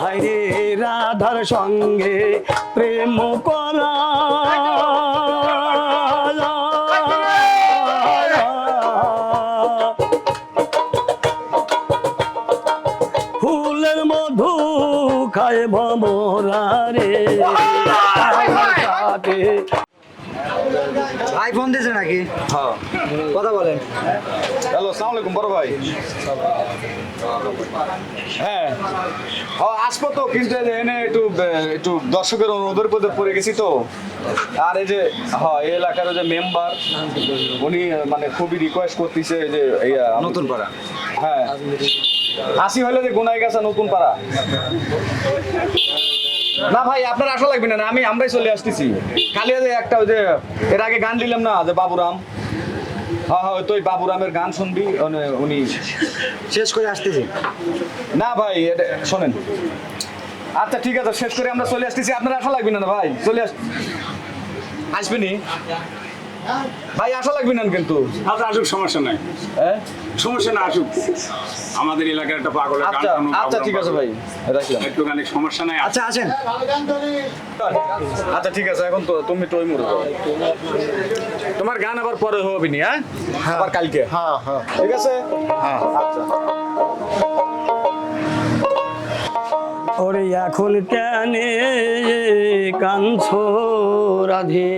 হাইরে রাধার সঙ্গে প্রেম করা। ফুলের মধু খায় ভমরা রে আইফোন দিয়েছে নাকি? হ্যাঁ। কথা বলেন। হ্যালো সালাম আলাইকুম বড় ভাই। হ্যাঁ। হ্যাঁ আসব তো কিন্তু এনে একটু একটু দর্শকের অনুরোধের পদে পড়ে গেছি তো। আর এই যে হ্যাঁ এই এলাকার যে মেম্বার উনি মানে খুবই রিকোয়েস্ট করতেছে যে নতুন পাড়া। হ্যাঁ। আসি হলে যে গুনাই গেছে নতুন পাড়া। না ভাই, আপনার আশা লাগবে না আমি, আমরাই চলে আসতেছি। খালি একটা ওই যে, এর আগে গান দিলাম না, যে বাবুরাম। হ্যাঁ হ্যাঁ তুই বাবুরামের গান শুনবি উনি- শেষ করে আসতেছি। না ভাই, এটা, শোনেন। আচ্ছা ঠিক আছে, শেষ করে আমরা চলে আসতেছি। আপনার আশা লাগবে না না ভাই? চলে আস আসবেনি ভাই আশা লাগবে না কিন্তু? আচ্ছা আসুক সমস্যা নাই। হ্যাঁ? সমস্যা না আসুক। আমাদের এলাকার একটা পাগলের গান আচ্ছা আচ্ছা ঠিক আছে ভাই। রাখলাম। একটুখানি সমস্যা নাই। আচ্ছা আছেন আচ্ছা ঠিক আছে এখন তো তুমি টই মরে যাও। তোমার গান আবার পরে হবে নি হ্যাঁ? আবার কালকে? হ্যাঁ হ্যাঁ। ঠিক আছে? হ্যাঁ। আচ্ছা। ওরে এখন কেন কাঞ্ছ রাধে।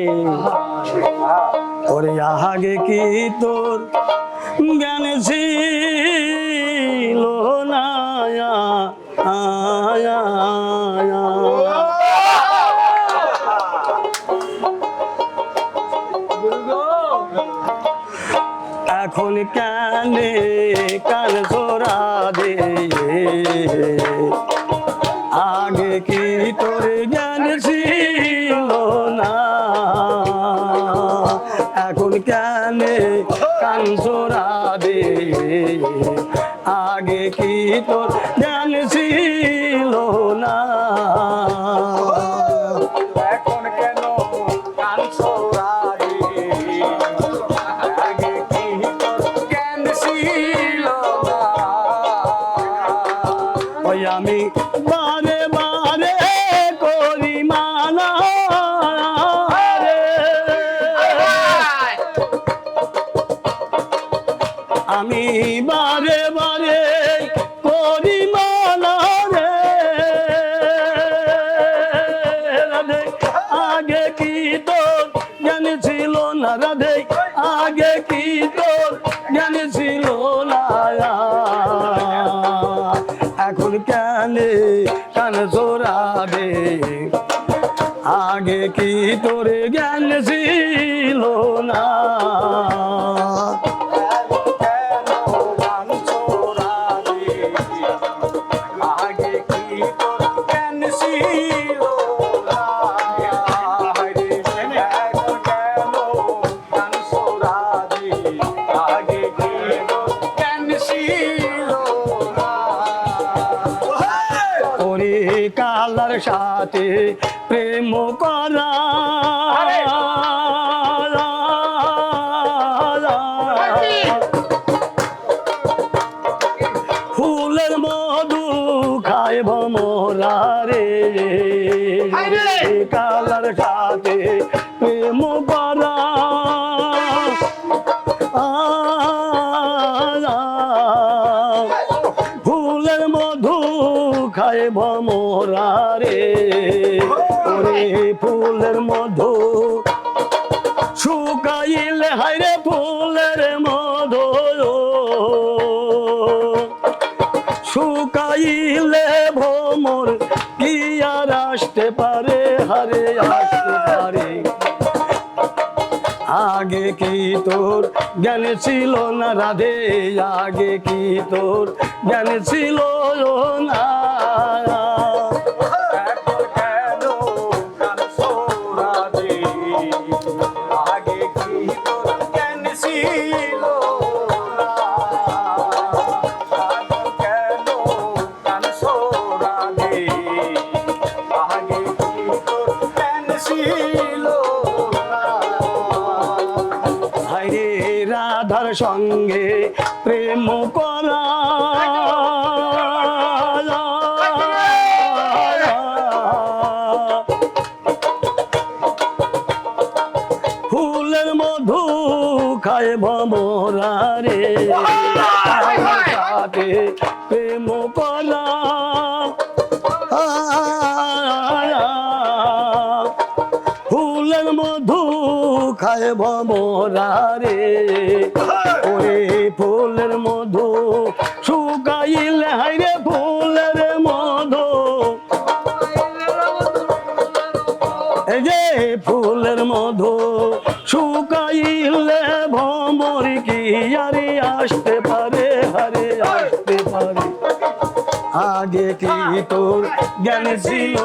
ওরে আগে কি তোর জ্ঞান ছিল না। এখন কেন কান সোরা দে আগে কি তোর জ্ঞান আগে কি তোর জ্ঞান ছিল না? এখন কেন আমি বারে জোরাবে আগে কি তোর জ্ঞান ছিল না? প্রেম করা। ফুলের মধু খায় ভমরা রে। কালার সাথে প্রেম করা। শুকাইলে হাইরে ফুলের মধু শুকাইলে ভমর কি আর আসতে পারে? হারে আসতে পারে। আগে কি তোর জ্ঞান ছিল না রাধে? আগে কি তোর জ্ঞান ছিল না? সঙ্গে প্রেম করা। ফুলের মধু খায় ভমরা রে প্রেম করা। ফুলের মধু শুকাইলে ভমর কি আরে আসতে পারে? হারে আসতে পারে। আগে কি তোর জ্ঞান ছিল?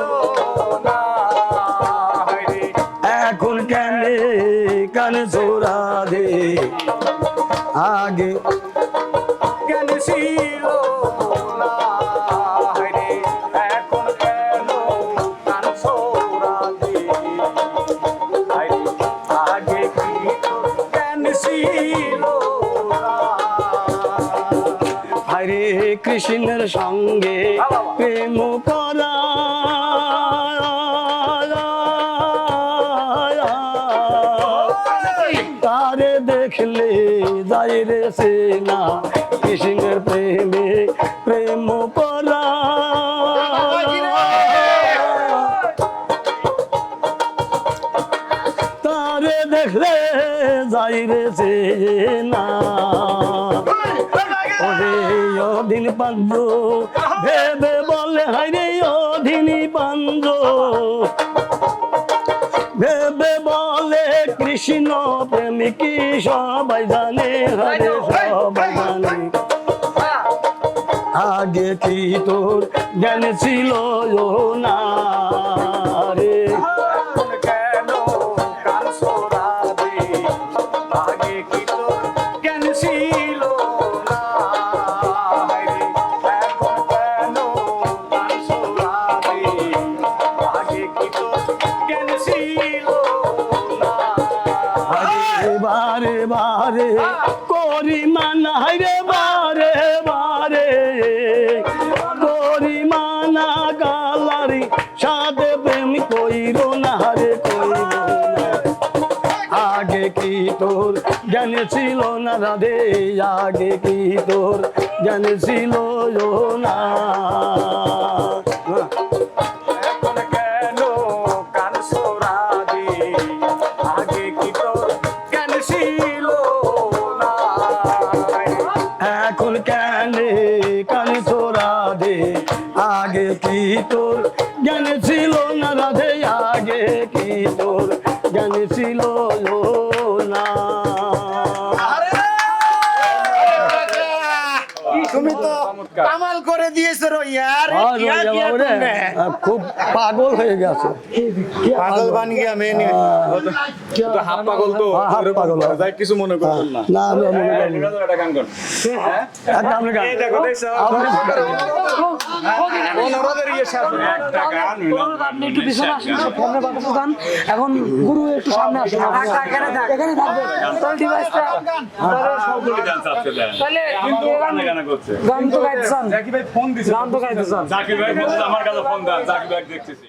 এখন কেন কান সোরা দে? আগে কৃষ্ণের সঙ্গে প্রেম করা। তারে দেখলে যাই রে সে না, কৃষ্ণের প্রেমে প্রেম তারে দেখলে যাই রে সে না। ওরে অধীন পাঞ্জ, ভেবে বলে হাইরে অধীন পাঞ্জ। ভেবে বলে কৃষ্ণ প্রেমিক, সবাই জানে হরে সবাই জানে। আগে কি তোর জ্ঞান ছিল না রে? কেন আগে কি তোর জ্ঞান ছিল করি মানা হাইরে বারে বারে। করি মানা গালারি সাথে প্রেম কইর না হারে কইর আগে কি তোর জ্ঞান ছিল না রাধে আগে কি তোর জ্ঞান ছিল না? কান তোরা দে। আগে কি তোর দিয়েছ রো ইয়ার? কিয়া কিয়া বাবারে, খুব পাগল হয়ে গেছে। পাগল বান গিয়া মেনে তো হাফ পাগল তো হ্যাঁ, হাফ পাগল। যাই কিছু মনে করবেন না। না আমরা মনে করি না। একটা গান কর। একটা আমরা গান- এই দেখো দেখছ? অনুরোধের ইয়ে সাথে একটা গান হইল আপনি একটু পিছনে আসুন সামনে বাতাস দান এখন গুরু একটু সামনে আসুন এখানে থাকবে। তাহলে ডিভাইসটা সবগুলি ডান্স আছে তাহলে কিন্তু গানে গানে করছে। গান তো গাইতে চান। ভাই ফোন দিছে নাম তো গাইতে চান জাকির ভাই বলছে আমার কাছে ফোন দেন, জাকির ভাই দেখতেছি।